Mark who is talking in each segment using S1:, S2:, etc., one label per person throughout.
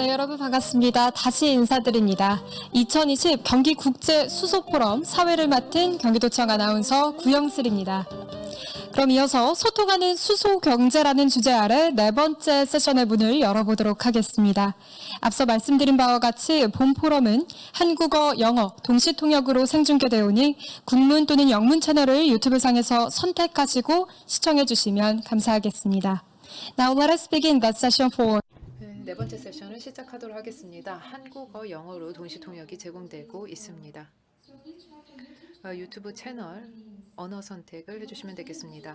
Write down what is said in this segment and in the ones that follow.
S1: 네, 여러분 반갑습니다. 다시 인사드립니다. 2020 경기 국제 수소 포럼 사회를 맡은 경기도청 아나운서 구영슬입니다. 그럼 이어서 소통하는 수소 경제라는 주제 아래 네 번째 세션의 문을 열어보도록 하겠습니다. 앞서 말씀드린 바와 같이 본 포럼은 한국어, 영어, 동시 통역으로 생중계되어 오니 국문 또는 영문 채널을 유튜브 상에서 선택하시고 시청해 주시면 감사하겠습니다. Now let us begin the session for
S2: 네 번째 세션을 시작하도록 하겠습니다. 한국어, 영어로 동시 통역이 제공되고 있습니다. 어, 유튜브 채널 언어 선택을 해주시면 되겠습니다.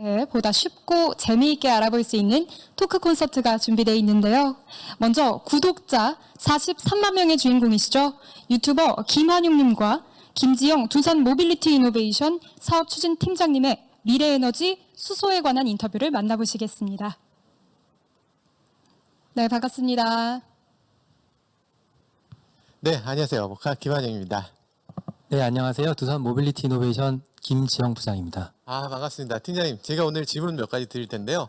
S1: 네, 보다 쉽고 재미있게 알아볼 수 있는 토크 콘서트가 준비되어 있는데요. 먼저 구독자 43만 명의 주인공이시죠. 유튜버 김한용님과 김지영 두산 모빌리티 이노베이션 사업 추진 팀장님의 미래에너지 수소에 관한 인터뷰를 만나보시겠습니다. 네, 반갑습니다.
S3: 네, 안녕하세요. 목화 김한영입니다.
S4: 네, 안녕하세요. 두산 모빌리티 이노베이션 김지영 부장입니다.
S3: 아, 반갑습니다. 팀장님, 제가 오늘 질문 몇 가지 드릴 텐데요.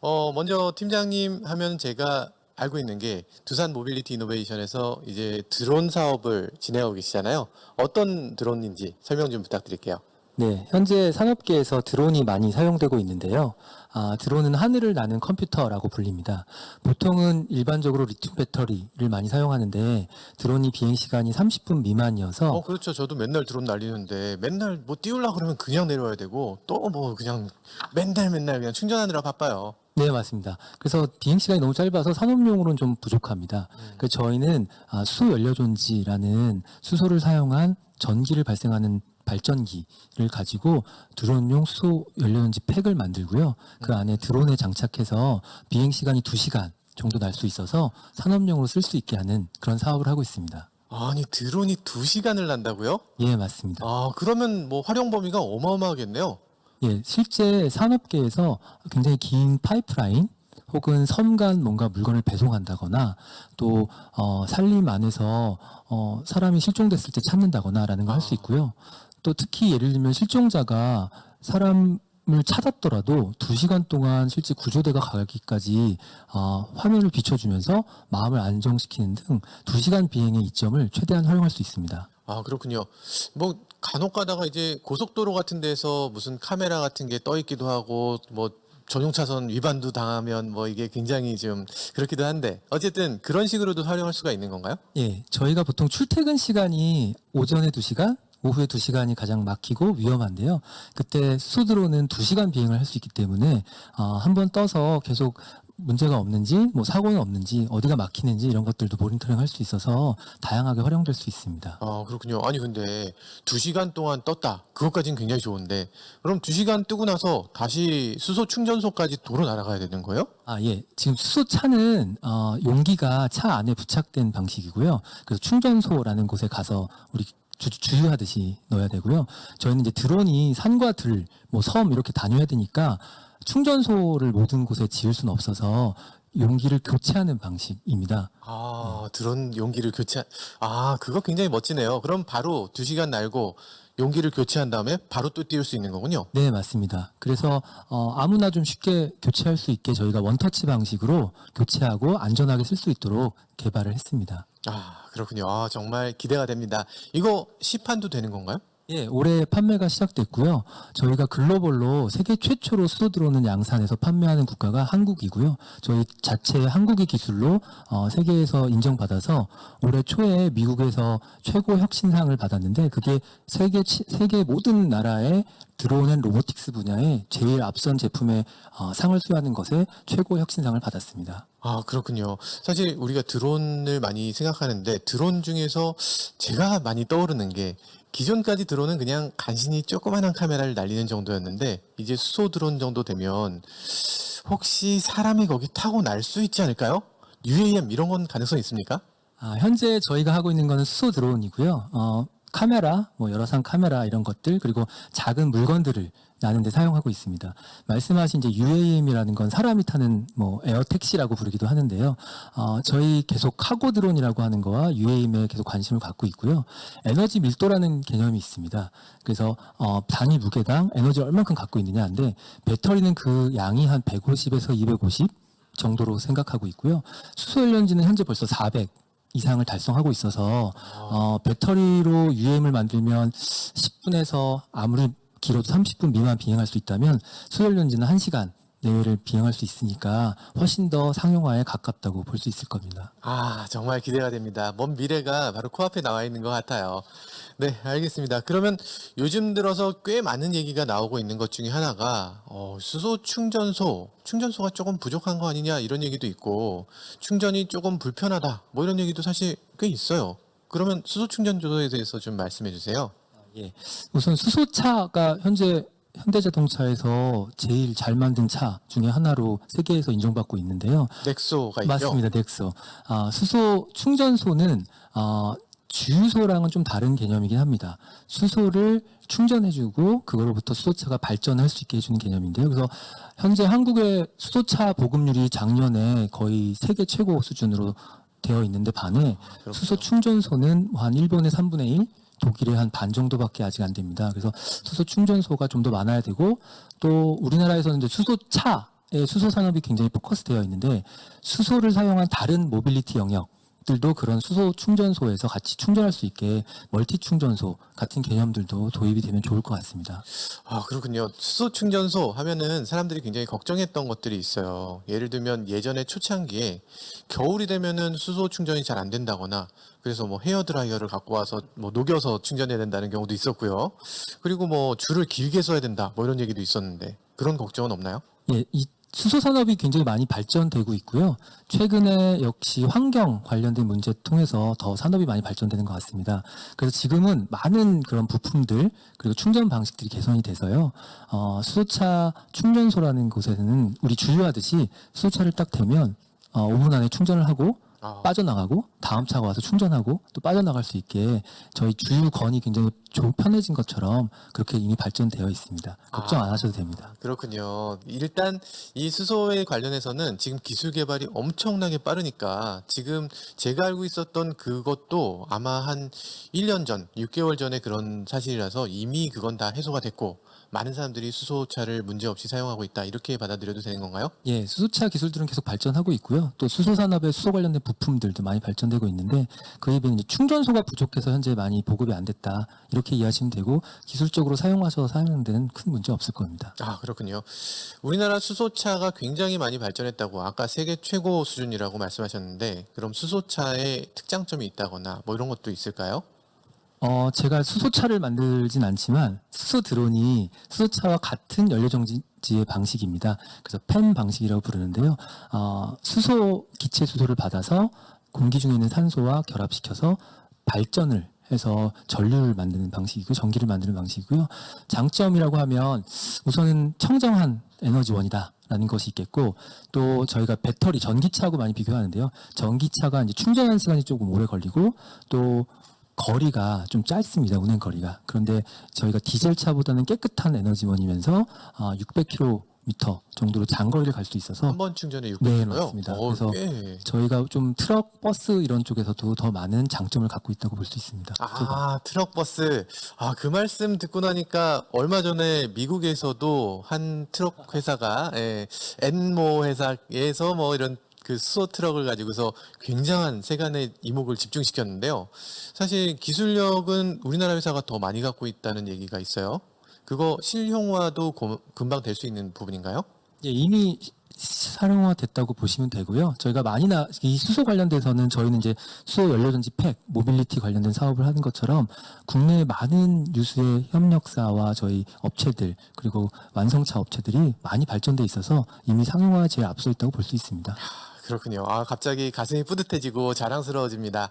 S3: 어, 먼저 팀장님 하면 제가 알고 있는 게 두산 모빌리티 이노베이션에서 이제 드론 사업을 진행하고 계시잖아요. 어떤 드론인지 설명 좀 부탁드릴게요.
S4: 네, 현재 산업계에서 드론이 많이 사용되고 있는데요. 아, 드론은 하늘을 나는 컴퓨터라고 불립니다. 보통은 일반적으로 리튬 배터리를 많이 사용하는데 드론이 비행 시간이 30분 미만이어서
S3: 어, 그렇죠. 저도 맨날 드론 날리는데 맨날 뭐 띄우려고 그러면 그냥 내려와야 되고 또 뭐 그냥 맨날 맨날 그냥 충전하느라 바빠요.
S4: 네, 맞습니다. 그래서 비행 시간이 너무 짧아서 산업용으로는 좀 부족합니다. 그래서 저희는 아, 수연료존지라는 수소를 사용한 전기를 발생하는 발전기를 가지고 드론용 수소 연료전지 팩을 만들고요. 그 안에 드론에 장착해서 비행 시간이 2시간 정도 날 수 있어서 산업용으로 쓸 수 있게 하는 그런 사업을 하고 있습니다.
S3: 아니, 드론이 두시간을 난다고요?
S4: 예, 맞습니다.
S3: 아, 그러면 뭐 활용 범위가 어마어마하겠네요.
S4: 예, 실제 산업계에서 굉장히 긴 파이프라인 혹은 섬간 뭔가 물건을 배송한다거나 또 어, 산림 안에서 어, 사람이 실종됐을 때 찾는다거나라는 걸 할 수 있고요. 또 특히 예를 들면 실종자가 사람을 찾았더라도 두 시간 동안 실제 구조대가 가기까지 어, 화면을 비춰주면서 마음을 안정시키는 등 두 시간 비행의 이점을 최대한 활용할 수 있습니다.
S3: 아, 그렇군요. 뭐 간혹 가다가 이제 고속도로 같은 데서 무슨 카메라 같은 게 떠 있기도 하고 뭐 전용 차선 위반도 당하면 뭐 이게 굉장히 좀 그렇기도 한데 어쨌든 그런 식으로도 활용할 수가 있는 건가요?
S4: 예, 저희가 보통 출퇴근 시간이 오전에 2시간, 오후에 2시간이 가장 막히고 위험한데요. 그때 수드로는 2시간 비행을 할 수 있기 때문에 어, 한번 떠서 계속 문제가 없는지, 뭐 사고는 없는지, 어디가 막히는지 이런 것들도 모니터링 할 수 있어서 다양하게 활용될 수 있습니다.
S3: 아, 그렇군요. 아니 근데 두 시간 동안 떴다. 그것까지는 굉장히 좋은데 그럼 두 시간 뜨고 나서 다시 수소 충전소까지 도로 날아가야 되는 거예요?
S4: 아, 예. 지금 수소차는 어, 용기가 차 안에 부착된 방식이고요. 그래서 충전소라는 곳에 가서 우리 주, 주유하듯이 넣어야 되고요. 저희는 이제 드론이 산과 들, 뭐 섬 이렇게 다녀야 되니까 충전소를 모든 곳에 지을 수는 없어서 용기를 교체하는 방식입니다.
S3: 아, 드론 용기를 교체. 아, 그거 굉장히 멋지네요. 그럼 바로 두 시간 날고 용기를 교체한 다음에 바로 또 띄울 수 있는 거군요.
S4: 네, 맞습니다. 그래서 어, 아무나 좀 쉽게 교체할 수 있게 저희가 원터치 방식으로 교체하고 안전하게 쓸 수 있도록 개발을 했습니다.
S3: 아, 그렇군요. 아, 정말 기대가 됩니다. 이거 시판도 되는 건가요?
S4: 예, 올해 판매가 시작됐고요. 저희가 글로벌로 세계 최초로 수도 들어오는 양산에서 판매하는 국가가 한국이고요. 저희 자체 한국의 기술로 어, 세계에서 인정받아서 올해 초에 미국에서 최고 혁신상을 받았는데 그게 세계 치- 세계 모든 나라에 들어오는 로보틱스 분야에 제일 앞선 제품의 어, 상을 수여하는 것에 최고 혁신상을 받았습니다.
S3: 아, 그렇군요. 사실 우리가 드론을 많이 생각하는데 드론 중에서 제가 많이 떠오르는 게 기존까지 드론은 그냥 간신히 조그만한 카메라를 날리는 정도였는데 이제 수소 드론 정도 되면 혹시 사람이 거기 타고 날 수 있지 않을까요? UAM 이런 건 가능성 있습니까?
S4: 아, 현재 저희가 하고 있는 거는 수소 드론이고요. 어, 카메라, 뭐 여러 상 카메라 이런 것들 그리고 작은 물건들을 나는데 사용하고 있습니다. 말씀하신 이제 UAM이라는 건 사람이 타는 뭐 에어 택시라고 부르기도 하는데요. 어, 저희 계속 카고 드론이라고 하는 거와 UAM에 계속 관심을 갖고 있고요. 에너지 밀도라는 개념이 있습니다. 그래서 어, 단위 무게당 에너지 를 얼만큼 갖고 있느냐인데 배터리는 그 양이 한 150에서 250 정도로 생각하고 있고요. 수소 연료인지는 현재 벌써 400 이상을 달성하고 있어서 어, 배터리로 UM을 만들면 10분에서 아무리 길어도 30분 미만 비행할 수 있다면 수소연료인지는 1시간 내외를 비행할 수 있으니까 훨씬 더 상용화에 가깝다고 볼 수 있을 겁니다.
S3: 아, 정말 기대가 됩니다. 먼 미래가 바로 코앞에 나와 있는 것 같아요. 네, 알겠습니다. 그러면 요즘 들어서 꽤 많은 얘기가 나오고 있는 것 중에 하나가 어, 수소 충전소, 충전소가 조금 부족한 거 아니냐 이런 얘기도 있고 충전이 조금 불편하다 뭐 이런 얘기도 사실 꽤 있어요. 그러면 수소 충전소에 대해서 좀 말씀해 주세요.
S4: 예. 우선 수소차가 현재 현대자동차에서 제일 잘 만든 차 중에 하나로 세계에서 인정받고 있는데요.
S3: 넥소가 있죠.
S4: 맞습니다. 넥소. 아, 수소 충전소는 아, 주유소랑은 좀 다른 개념이긴 합니다. 수소를 충전해주고 그거로부터 수소차가 발전할 수 있게 해주는 개념인데요. 그래서 현재 한국의 수소차 보급률이 작년에 거의 세계 최고 수준으로 되어 있는데 반해
S3: 그렇군요.
S4: 수소 충전소는 한 일본의 3분의 1, 독일의 한 반 정도밖에 아직 안 됩니다. 그래서 수소 충전소가 좀 더 많아야 되고 또 우리나라에서는 이제 수소차의 수소 산업이 굉장히 포커스되어 있는데 수소를 사용한 다른 모빌리티 영역 들도 그런 수소 충전소에서 같이 충전할 수 있게 멀티 충전소 같은 개념들도 도입이 되면 좋을 것 같습니다.
S3: 아, 그렇군요. 수소 충전소 하면은 사람들이 굉장히 걱정했던 것들이 있어요. 예를 들면 예전에 초창기에 겨울이 되면은 수소 충전이 잘 안 된다거나 그래서 뭐 헤어 드라이어를 갖고 와서 뭐 녹여서 충전해야 된다는 경우도 있었고요. 그리고 뭐 줄을 길게 서야 된다 뭐 이런 얘기도 있었는데 그런 걱정은 없나요?
S4: 예, 이 수소 산업이 굉장히 많이 발전되고 있고요. 최근에 역시 환경 관련된 문제 통해서 더 산업이 많이 발전되는 것 같습니다. 그래서 지금은 많은 그런 부품들 그리고 충전 방식들이 개선이 돼서요. 어, 수소차 충전소라는 곳에는 우리 주유하듯이 수소차를 딱 대면 어, 5분 안에 충전을 하고
S3: 아,
S4: 빠져나가고 다음 차가 와서 충전하고 또 빠져나갈 수 있게 저희 주유건이 굉장히 좀 편해진 것처럼 그렇게 이미 발전되어 있습니다. 걱정 안 하셔도 됩니다.
S3: 그렇군요. 일단 이 수소에 관련해서는 지금 기술 개발이 엄청나게 빠르니까 지금 제가 알고 있었던 그것도 아마 한 1년 전, 6개월 전에 그런 사실이라서 이미 그건 다 해소가 됐고 많은 사람들이 수소차를 문제없이 사용하고 있다. 이렇게 받아들여도 되는 건가요?
S4: 예, 수소차 기술들은 계속 발전하고 있고요. 또 수소 산업의 수소 관련된 부품들도 많이 발전되고 있는데 그에 비해 충전소가 부족해서 현재 많이 보급이 안 됐다. 이렇게 이해하시면 되고 기술적으로 사용하셔서 사용하는 데는 큰 문제 없을 겁니다.
S3: 아, 그렇군요. 우리나라 수소차가 굉장히 많이 발전했다고 아까 세계 최고 수준이라고 말씀하셨는데 그럼 수소차에 특장점이 있다거나 뭐 이런 것도 있을까요?
S4: 어, 제가 수소차를 만들진 않지만 수소 드론이 수소차와 같은 연료 정지의 방식입니다. 그래서 펜 방식이라고 부르는데요. 어, 수소 기체 수소를 받아서 공기 중에 있는 산소와 결합시켜서 발전을 해서 전류를 만드는 방식이고 전기를 만드는 방식이고요. 장점이라고 하면 우선은 청정한 에너지원이다라는 것이 있겠고 또 저희가 배터리 전기차하고 많이 비교하는데요. 전기차가 이제 충전하는 시간이 조금 오래 걸리고 또 거리가 좀 짧습니다. 운행 거리가. 그런데 저희가 디젤 차보다는 깨끗한 에너지원이면서 아, 600km 정도로 장거리를 갈 수 있어서
S3: 한 번 충전에 600km요?
S4: 네, 맞습니다. 그래서
S3: 꽤.
S4: 저희가 좀 트럭, 버스 이런 쪽에서도 더 많은 장점을 갖고 있다고 볼 수 있습니다.
S3: 아, 트럭 버스. 아, 그 말씀 듣고 나니까 얼마 전에 미국에서도 한 트럭 회사가 예, 엔모 회사에서 뭐 이런 그 수소 트럭을 가지고서 굉장한 세간의 이목을 집중시켰는데요. 사실 기술력은 우리나라 회사가 더 많이 갖고 있다는 얘기가 있어요. 그거 실용화도 고- 금방 될 수 있는 부분인가요?
S4: 예, 이미 사령화 됐다고 보시면 되고요. 저희가 많이 나, 이 수소 관련돼서는 저희는 이제 수소 연료전지 팩, 모빌리티 관련된 사업을 하는 것처럼 국내의 많은 유수의 협력사와 저희 업체들, 그리고 완성차 업체들이 많이 발전돼 있어서 이미 상용화에 제일 앞서 있다고 볼 수 있습니다.
S3: 그렇군요. 아, 갑자기 가슴이 뿌듯해지고 자랑스러워집니다.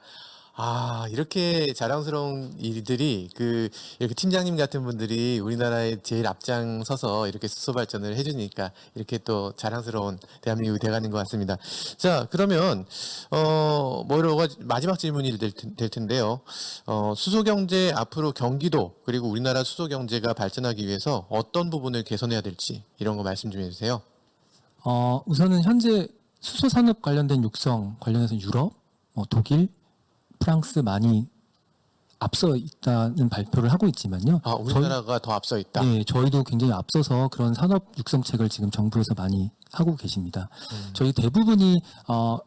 S3: 아, 이렇게 자랑스러운 일들이 그 이렇게 팀장님 같은 분들이 우리나라에 제일 앞장서서 이렇게 수소 발전을 해주니까 이렇게 또 자랑스러운 대한민국이 돼가는 것 같습니다. 자, 그러면 어, 뭐 가지 마지막 질문이 될, 텐- 될 텐데요. 어, 수소 경제 앞으로 경기도 그리고 우리나라 수소 경제가 발전하기 위해서 어떤 부분을 개선해야 될지 이런 거 말씀 좀 해주세요.
S4: 어, 우선은 현재 수소 산업 관련된 육성 관련해서 유럽, 뭐 독일, 프랑스 많이 앞서 있다는 발표를 하고 있지만요.
S3: 아, 우리나라가 더 앞서 있다.
S4: 네, 저희도 굉장히 앞서서 그런 산업 육성책을 지금 정부에서 많이 하고 계십니다.
S3: 음.
S4: 저희 대부분이 어,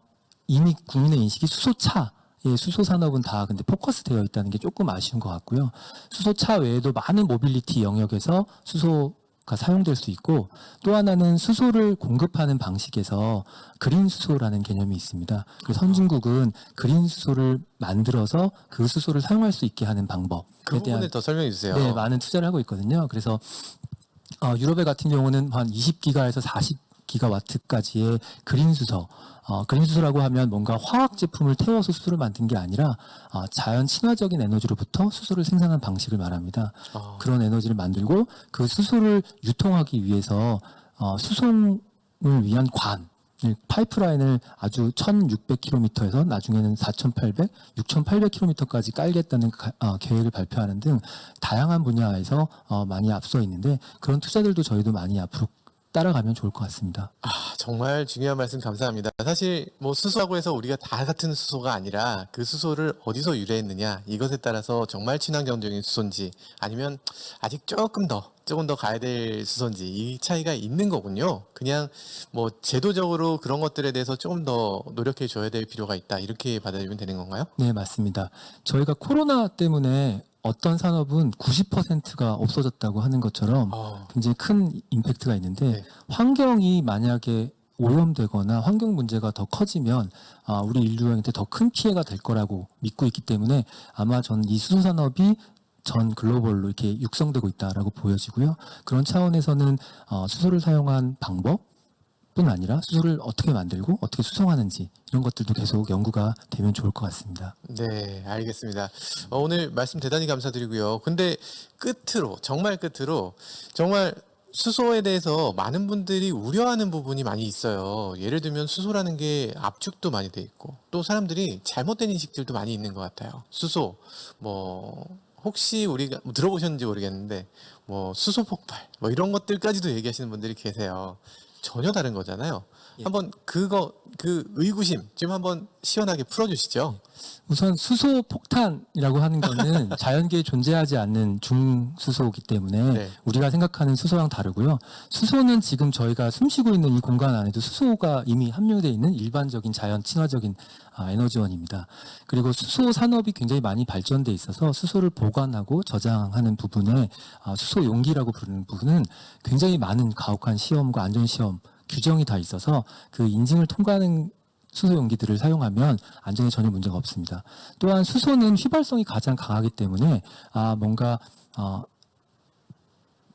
S4: 이미 국민의 인식이 수소차 예, 수소 산업은 다 근데 포커스 되어 있다는 게 조금 아쉬운 것 같고요. 수소차 외에도 많은 모빌리티 영역에서 수소 가 사용될 수 있고 또 하나는 수소를 공급하는 방식에서 그린 수소라는 개념이 있습니다. 그 선진국은 그린 수소를 만들어서 그 수소를 사용할 수 있게 하는 방법에
S3: 그
S4: 대한
S3: 부분을 더 설명해 주세요.
S4: 네, 많은 투자를 하고 있거든요. 그래서 어, 유럽의 같은 경우는 한 20기가에서 40 기가와트까지의 그린 수소. 어, 그린 수소라고 하면 뭔가 화학 제품을 태워서 수소를 만든 게 아니라 어, 자연 친화적인 에너지로부터 수소를 생산한 방식을 말합니다.
S3: 아,
S4: 그런 에너지를 만들고 그 수소를 유통하기 위해서 어, 수송을 위한 관 파이프라인을 아주 1600km에서 나중에는 4800, 6800km까지 깔겠다는 가- 어, 계획을 발표하는 등 다양한 분야에서 어, 많이 앞서 있는데 그런 투자들도 저희도 많이 앞으로 따라가면 좋을 것 같습니다.
S3: 아, 정말 중요한 말씀 감사합니다. 사실 뭐 수소라고 해서 우리가 다 같은 수소가 아니라 그 수소를 어디서 유래했느냐 이것에 따라서 정말 친환경적인 수소인지 아니면 아직 조금 더 조금 더 가야 될 수소인지 이 차이가 있는 거군요. 그냥 뭐 제도적으로 그런 것들에 대해서 조금 더 노력해 줘야 될 필요가 있다 이렇게 받아들이면 되는 건가요?
S4: 네, 맞습니다. 저희가 코로나 때문에 어떤 산업은 90%가 없어졌다고 하는 것처럼
S3: 어,
S4: 굉장히 큰 임팩트가 있는데
S3: 네.
S4: 환경이 만약에 오염되거나 환경 문제가 더 커지면 아, 우리 인류한테 더 큰 피해가 될 거라고 믿고 있기 때문에 아마 전 이 수소 산업이 전 글로벌로 이렇게 육성되고 있다라고 보여지고요. 그런 차원에서는 어, 수소를 사용한 방법 뿐 아니라 수소를 어떻게 만들고 어떻게 수송하는지 이런 것들도 계속 연구가 되면 좋을 것 같습니다.
S3: 네, 알겠습니다. 어, 오늘 말씀 대단히 감사드리고요. 근데 끝으로, 정말 끝으로, 정말 수소에 대해서 많은 분들이 우려하는 부분이 많이 있어요. 예를 들면 수소라는 게 압축도 많이 돼 있고, 또 사람들이 잘못된 인식들도 많이 있는 것 같아요. 수소, 뭐, 혹시 우리가 뭐 들어보셨는지 모르겠는데, 뭐, 수소 폭발, 뭐 이런 것들까지도 얘기하시는 분들이 계세요. 전혀 다른 거잖아요.
S4: 예.
S3: 한번 그거, 그 의구심 좀 한번 시원하게 풀어주시죠.
S4: 우선 수소 폭탄이라고 하는 거는 자연계에 존재하지 않는 중수소이기 때문에
S3: 네.
S4: 우리가 생각하는 수소랑 다르고요. 수소는 지금 저희가 숨쉬고 있는 이 공간 안에도 수소가 이미 함유되어 있는 일반적인 자연 친화적인 아, 에너지원입니다. 그리고 수소 산업이 굉장히 많이 발전돼 있어서 수소를 보관하고 저장하는 부분에 아, 수소 용기라고 부르는 부분은 굉장히 많은 가혹한 시험과 안전 시험 규정이 다 있어서 그 인증을 통과하는 수소 용기들을 사용하면 안전에 전혀 문제가 없습니다. 또한 수소는 휘발성이 가장 강하기 때문에 아 뭔가 어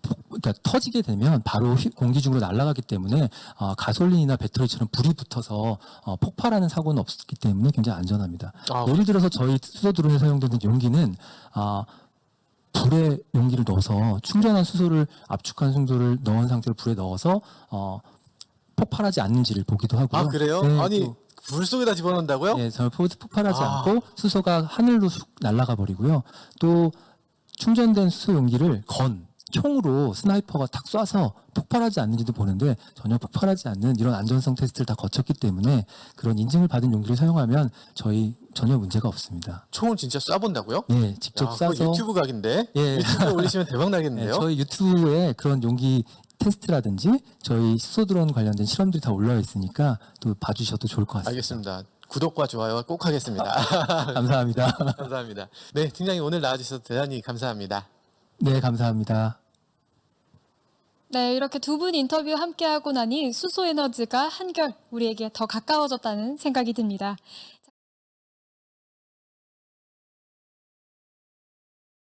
S4: 폭- 그러니까 터지게 되면 바로 휘- 공기 중으로 날아가기 때문에 어, 가솔린이나 배터리처럼 불이 붙어서 어, 폭발하는 사고는 없기 때문에 굉장히 안전합니다.
S3: 아,
S4: 예를 들어서 저희 수소 드론에 사용되는 용기는 아 불에 용기를 넣어서 충전한 수소를 압축한 수소를 넣은 상태로 불에 넣어서 어 폭발하지 않는지를 보기도 하고요.
S3: 아 그래요?
S4: 네,
S3: 아니
S4: 또-
S3: 불 속에다 집어넣는다고요?
S4: 예, 저 포- 폭발하지
S3: 아.
S4: 않고 수소가 하늘로 쑥 날아가 버리고요. 또 충전된 수소 용기를 건 총으로 스나이퍼가 탁 쏴서 폭발하지 않는지도 보는데 전혀 폭발하지 않는 이런 안전성 테스트를 다 거쳤기 때문에 그런 인증을 받은 용기를 사용하면 저희 전혀 문제가 없습니다.
S3: 총을 진짜 쏴본다고요?
S4: 예, 직접
S3: 야,
S4: 쏴서
S3: 유튜브 각인데
S4: 예.
S3: 유튜브에 올리시면 대박
S4: 예,
S3: 나겠는데요?
S4: 저희 유튜브에 그런 용기 테스트라든지 저희 수소 드론 관련된 실험들이 다 올라와 있으니까 또 봐주셔도 좋을 것 같습니다.
S3: 알겠습니다. 구독과 좋아요 꼭 하겠습니다.
S4: 감사합니다.
S3: 감사합니다. 네, 팀장님 오늘 나와주셔서 대단히 감사합니다.
S4: 네, 감사합니다.
S1: 네, 이렇게 두 분 인터뷰 함께하고 나니 수소 에너지가 한결 우리에게 더 가까워졌다는 생각이 듭니다.